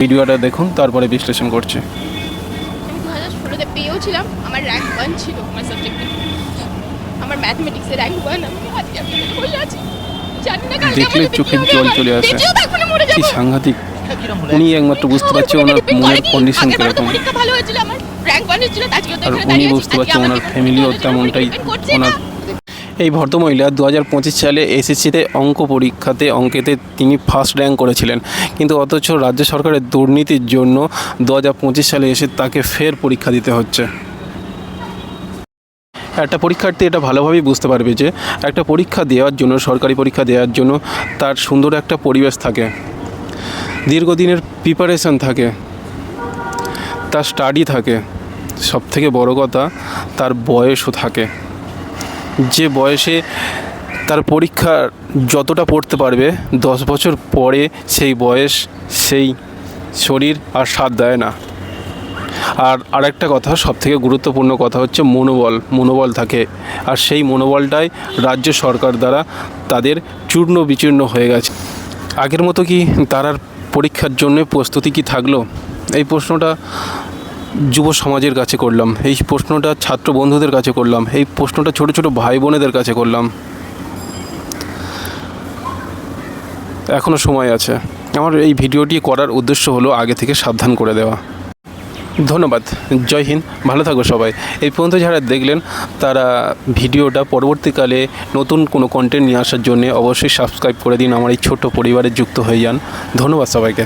ভিডিওটা দেখুন তারপরে বিশ্লেষণ করছি আমি দু হাজার ষোলোতে পেয়েও ছিলাম আমার র্যাঙ্ক ওয়ান ছিল আমার সাবজেক্টে আমার ম্যাথমেটিক্সে র্যাঙ্ক ওয়ান আমি আজকে আমি বসে আছি জানি না কালকে দেখলে চোখে হবে জল আমার। চলে আসে। না মরে কি যাব সাংঘাতিক উনি একমাত্র বুঝতে পারছে ওনার মনের কন্ডিশন কীরকম পরীক্ষা ভালো হয়েছিল আমার র্যাঙ্ক ওয়ান হয়েছিল আজকে তো আর এখানে উনি দাঁড়িয়ে আছি। বুঝতে আজকে পারছে আমাকে ওনার ফ্যামিলিও তেমনটাই ওনার। এই ভদ্রমহিলা দু হাজার পঁচিশ সালে এসএসসিতে অঙ্ক পরীক্ষাতে অঙ্কেতে তিনি ফার্স্ট র্যাঙ্ক করেছিলেন। কিন্তু অথচ রাজ্য সরকারের দুর্নীতির জন্য দু হাজার পঁচিশ সালে এসে তাকে ফের পরীক্ষা দিতে হচ্ছে। একটা পরীক্ষার্থী এটা ভালোভাবেই বুঝতে পারবে যে, একটা পরীক্ষা দেওয়ার জন্য, সরকারি পরীক্ষা দেওয়ার জন্য তার সুন্দর একটা পরিবেশ থাকে। দীর্ঘদিনের প্রিপারেশন থাকে। তার স্টাডি থাকে। সব থেকে বড় কথা, তার বয়সও থাকে। যে বয়সে তার পরীক্ষা যতটা পড়তে পারবে, দশ বছর পরে সেই বয়স সেই শরীর আর সাথ দেয় না। আর আরেকটা কথা সব থেকে গুরুত্বপূর্ণ কথা হচ্ছে মনোবল মনোবল থাকে। আর সেই মনোবলটাই রাজ্য সরকার দ্বারা তাদের চূর্ণ বিচূর্ণ হয়ে গেছে। আগের মতো কি তার আর পরীক্ষার জন্য প্রস্তুতি কি থাকল? এই প্রশ্নটা যুব সমাজের কাছে করলাম। এই প্রশ্নটা ছাত্র বন্ধুদের কাছে করলাম। এই প্রশ্নটা ছোট ছোট ভাই বোনেদের কাছে করলাম। এখনও সময় আছে। আমার এই ভিডিওটি করার উদ্দেশ্য হলো আগে থেকে সাবধান করে দেওয়া। ধন্যবাদ। জয় হিন্দ। ভালো থাকো সবাই। এই পর্যন্ত যারা দেখলেন, তারা ভিডিওটা পরবর্তীকালে নতুন কোনো কন্টেন্ট নিয়ে আসার জন্য অবশ্যই সাবস্ক্রাইব করে দিন। আমার এই ছোট্ট পরিবারে যুক্ত হয়ে যান। ধন্যবাদ সবাইকে।